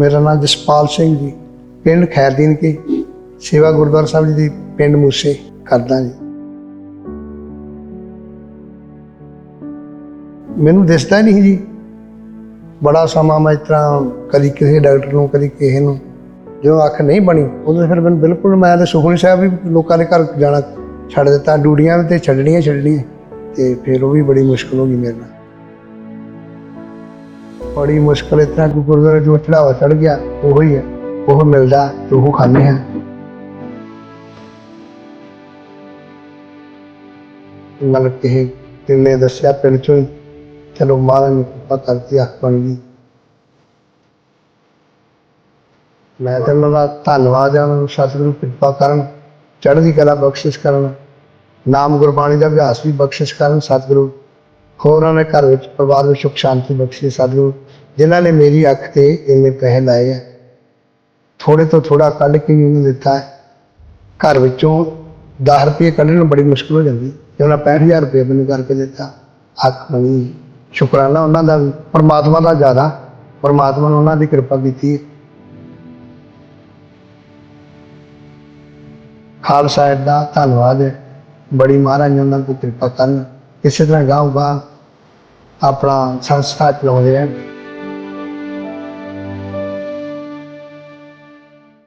ਮੇਰਾ ਨਾਮ ਜਸਪਾਲ ਸਿੰਘ ਜੀ। ਪਿੰਡ ਖੈਰਦੀਨ ਕੇ। ਸੇਵਾ ਗੁਰਦੁਆਰਾ ਸਾਹਿਬ ਜੀ ਦੀ ਪਿੰਡ ਮੂਸੇ ਕਰਦਾ ਜੀ। ਮੈਨੂੰ ਦਿਸਦਾ ਹੀ ਨਹੀਂ ਜੀ। ਬੜਾ ਸਮਾਂ ਮੈਂ ਇਸ ਤਰ੍ਹਾਂ ਕਦੀ ਕਿਸੇ ਡਾਕਟਰ ਨੂੰ, ਕਦੀ ਕਿਸੇ ਨੂੰ ਜਦੋਂ ਅੱਖ ਨਹੀਂ ਬਣੀ, ਉਦੋਂ ਫਿਰ ਮੈਨੂੰ ਬਿਲਕੁਲ ਮੈਂ ਤਾਂ ਸੁਖਮਨੀ ਸਾਹਿਬ ਵੀ ਲੋਕਾਂ ਦੇ ਘਰ ਜਾਣਾ ਛੱਡ ਦਿੱਤਾ। ਡਿਊਟੀਆਂ ਵੀ ਤੇ ਛੱਡਣੀਆਂ ਛੱਡਣੀਆਂ। ਤੇ ਫਿਰ ਉਹ ਵੀ ਬੜੀ ਮੁਸ਼ਕਲ ਹੋ ਗਈ ਮੇਰੇ ਨਾਲ। ਬੜੀ ਮੁਸ਼ਕਲ ਇਸ ਕਿ ਗੁਰਦੁਆਰੇ ਜੋ ਚੜਾਵਾ ਚੜ ਗਿਆ, ਉਹ ਹੀ ਹੈ ਉਹ ਮਿਲਦਾ ਤੇ ਉਹ ਖਾਂਦੇ ਹਾਂ। ਮਤਲਬ ਕਿ ਤਿੰਨੇ ਦੱਸਿਆ ਪਿੰਡ ਚੋਂ ਚਲੋ ਮਹਾਰਾਜ ਨੇ ਕਿਰਪਾ ਕਰਦੀ ਅੱਖ ਬਣ ਗਈ। ਮੈਂ ਤਾਂ ਉਹਨਾਂ ਦਾ ਧੰਨਵਾਦ ਹੈ ਉਹਨਾਂ ਨੂੰ ਸਤਿਗੁਰੂ ਕਿਰਪਾ ਕਰਨ, ਚੜ੍ਹਦੀ ਕਲਾ ਬਖਸ਼ਿਸ਼ ਕਰਨ, ਨਾਮ ਗੁਰਬਾਣੀ ਦਾ ਅਭਿਆਸ ਵੀ ਬਖਸ਼ਿਸ਼ ਕਰਨ, ਸਤਿਗੁਰੂ। ਹੋਰ ਉਹਨਾਂ ਨੇ ਘਰ ਵਿੱਚ ਪਰਿਵਾਰ ਵਿੱਚ ਸੁਖ ਸ਼ਾਂਤੀ ਬਖਸ਼ੀ ਸਾਧੂ ਜਿਨ੍ਹਾਂ ਨੇ ਮੇਰੀ ਅੱਖ ਤੇ ਇੰਨੇ ਪੈਸੇ ਲਾਏ ਆ ਥੋੜੇ ਤੋਂ ਥੋੜਾ ਕੱਢ ਕੇ ਵੀ ਉਹਨੂੰ ਦਿੱਤਾ ਹੈ। ਘਰ ਵਿੱਚੋਂ 10 ਰੁਪਏ ਕੱਢਣ ਨੂੰ ਬੜੀ ਮੁਸ਼ਕਲ ਹੋ ਜਾਂਦੀ ਤੇ ਉਹਨਾਂ 65000 ਰੁਪਏ ਮੈਨੂੰ ਕਰਕੇ ਦਿੱਤਾ, ਅੱਖ ਬਣੀ ਸ਼ੁਕਰਾਨਾ ਉਹਨਾਂ ਦਾ ਪਰਮਾਤਮਾ ਦਾ ਜ਼ਿਆਦਾ, ਪਰਮਾਤਮਾ ਨੇ ਉਹਨਾਂ ਦੀ ਕਿਰਪਾ ਕੀਤੀ ਖਾਲਸਾ ਏਡ ਦਾ ਧੰਨਵਾਦ ਹੈ। ਬੜੀ ਮਹਾਰਾਜ ਉਹਨਾਂ ਦੀ ਕਿਰਪਾ ਕਰਨ। ਇਸੇ ਤਰ੍ਹਾਂ ਗਾਉਂ ਗਾ આપણા સંસ્થાત્મક છે